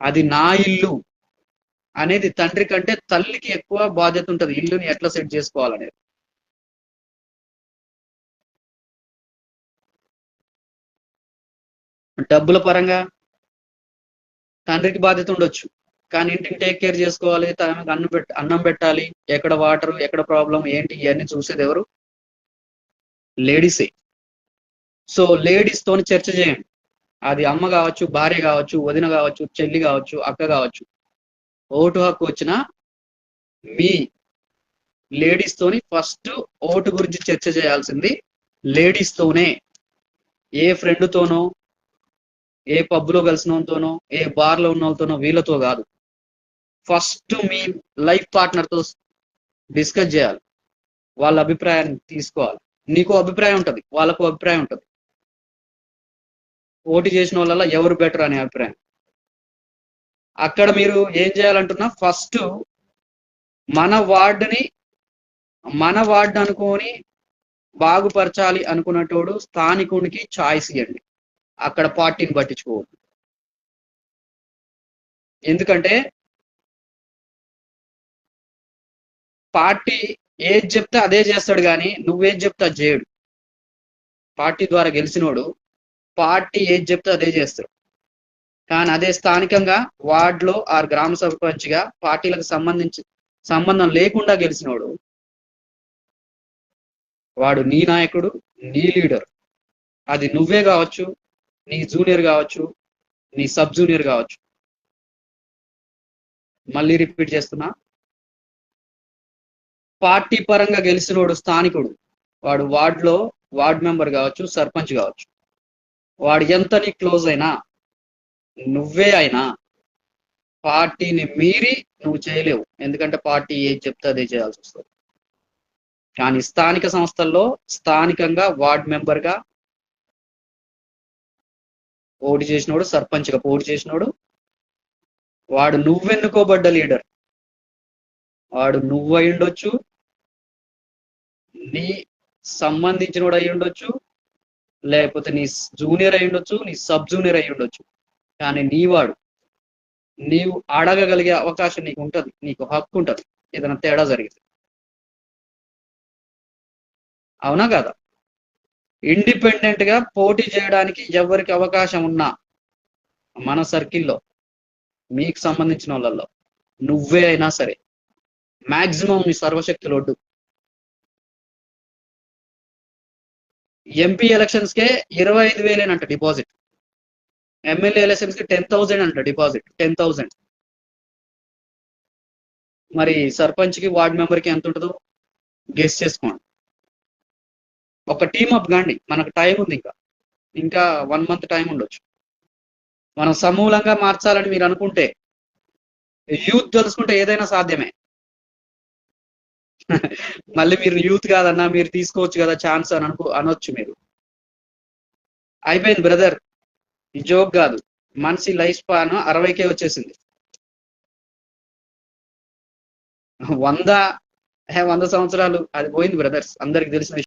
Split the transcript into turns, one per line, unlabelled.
అది నా ఇల్లు అనేది తండ్రి కంటే తల్లికి ఎక్కువ బాధ్యత ఉంటుంది. ఇల్లుని ఎట్లా సెట్ చేసుకోవాలనేది. డబ్బుల పరంగా తండ్రికి బాధ్యత ఉండొచ్చు. కానీ ఇంటికి టేక్ కేర్ చేసుకోవాలి తనకి అన్నం పెట్ అన్నం పెట్టాలి ఎక్కడ వాటర్ ఎక్కడ ప్రాబ్లం ఏంటి ఇవన్నీ చూసేది ఎవరు? లేడీసే. సో లేడీస్ తోని చర్చ చేయండి. అది అమ్మ కావచ్చు భార్య కావచ్చు వదిన కావచ్చు చెల్లి కావచ్చు అక్క కావచ్చు. ఓటు హక్కు వచ్చిన మీ లేడీస్ తోని ఫస్ట్ ఓటు గురించి చర్చ చేయాల్సింది లేడీస్ తోనే. ఏ ఫ్రెండ్ తోనో ఏ పబ్లో కలిసిన వాళ్ళతోనో ఏ బార్లో ఉన్న వాళ్ళతోనో వీళ్ళతో కాదు. ఫస్ట్ మీ లైఫ్ పార్ట్నర్తో డిస్కస్ చేయాలి. వాళ్ళ అభిప్రాయాన్ని తీసుకోవాలి. నీకు అభిప్రాయం ఉంటుంది వాళ్ళకు అభిప్రాయం ఉంటుంది. ఓటు చేసిన వాళ్ళ ఎవరు బెటర్ అనే అభిప్రాయం? అక్కడ మీరు ఏం చేయాలంటున్నా ఫస్ట్ మన వార్డుని మన వార్డు అనుకొని బాగుపరచాలి అనుకున్నటోడు స్థానికునికి ఛాయిస్ ఇవ్వండి. అక్కడ పార్టీని పట్టించుకోవద్దు. ఎందుకంటే పార్టీ ఏది చెప్తే అదే చేస్తాడు కానీ నువ్వేది చెప్తే అది చేయడు. పార్టీ ద్వారా గెలిచినోడు పార్టీ ఏది చెప్తే అదే చేస్తారు. కానీ అదే స్థానికంగా వార్డులో ఆ గ్రామ సర్పంచ్గా పార్టీలకు సంబంధించి సంబంధం లేకుండా గెలిచినోడు వాడు నీ నాయకుడు నీ లీడర్. అది నువ్వే కావచ్చు నీ జూనియర్ కావచ్చు నీ సబ్ జూనియర్ కావచ్చు. మళ్ళీ రిపీట్ చేస్తున్నా. పార్టీ పరంగా గెలిచినోడు స్థానికుడు. వాడు వార్డులో వార్డ్ మెంబర్ కావచ్చు సర్పంచ్ కావచ్చు. వాడు ఎంత నీ క్లోజ్ అయినా నువ్వే అయినా పార్టీని మీరి నువ్వు చేయలేవు. ఎందుకంటే పార్టీ ఏది చెప్తే అదే చేయాల్సి వస్తుంది. కానీ స్థానిక సంస్థల్లో స్థానికంగా వార్డ్ మెంబర్గా పోటీ చేసినోడు సర్పంచ్గా పోటీ చేసినోడు వాడు నువ్వెన్నుకోబడ్డ లీడర్. వాడు నువ్వు అయి ఉండొచ్చు నీ సంబంధించినోడు అయి ఉండొచ్చు లేకపోతే నీ జూనియర్ అయి ఉండొచ్చు నీ సబ్ జూనియర్ అయి ఉండొచ్చు. కానీ నీ వాడు నీవు అడగగలిగే అవకాశం నీకు ఉంటది నీకు హక్కు ఉంటుంది. ఏదైనా తేడా జరిగితే. అవునా కదా? ఇండిపెండెంట్గా పోటీ చేయడానికి ఎవరికి అవకాశం ఉన్నా మన సర్కిల్లో మీకు సంబంధించిన వాళ్ళల్లో నువ్వే అయినా సరే మాక్సిమం నీ సర్వశక్తులు ఒడ్డు. ఎంపీ ఎలక్షన్స్ కే ఇరవై ఐదు వేలేనంట డిపాజిట్. ఎమ్మెల్యే ఎలక్షన్స్కి టెన్ థౌసండ్ అంట డిపాజిట్ టెన్ థౌసండ్ మరి సర్పంచ్కి వార్డ్ మెంబర్కి ఎంత ఉంటుందో గెస్ చేసుకోండి. ఒక టీమ్ అప్ కాండి మనకు టైం ఉంది ఇంకా. ఇంకా వన్ మంత్ టైం ఉండొచ్చు. మనం సమూలంగా మార్చాలని మీరు అనుకుంటే యూత్ తెలుసుకుంటే ఏదైనా సాధ్యమే. మళ్ళీ మీరు యూత్ కాదన్నా మీరు తీసుకోవచ్చు కదా ఛాన్స్ అని అనుకో అనొచ్చు మీరు. అయిపోయింది బ్రదర్. జోక్ కాదు. మనిషి లైఫ్ స్పాన్ అరవైకే వచ్చేసింది. వంద వంద సంవత్సరాలు అది పోయింది బ్రదర్స్. అందరికి తెలిసిన విషయం.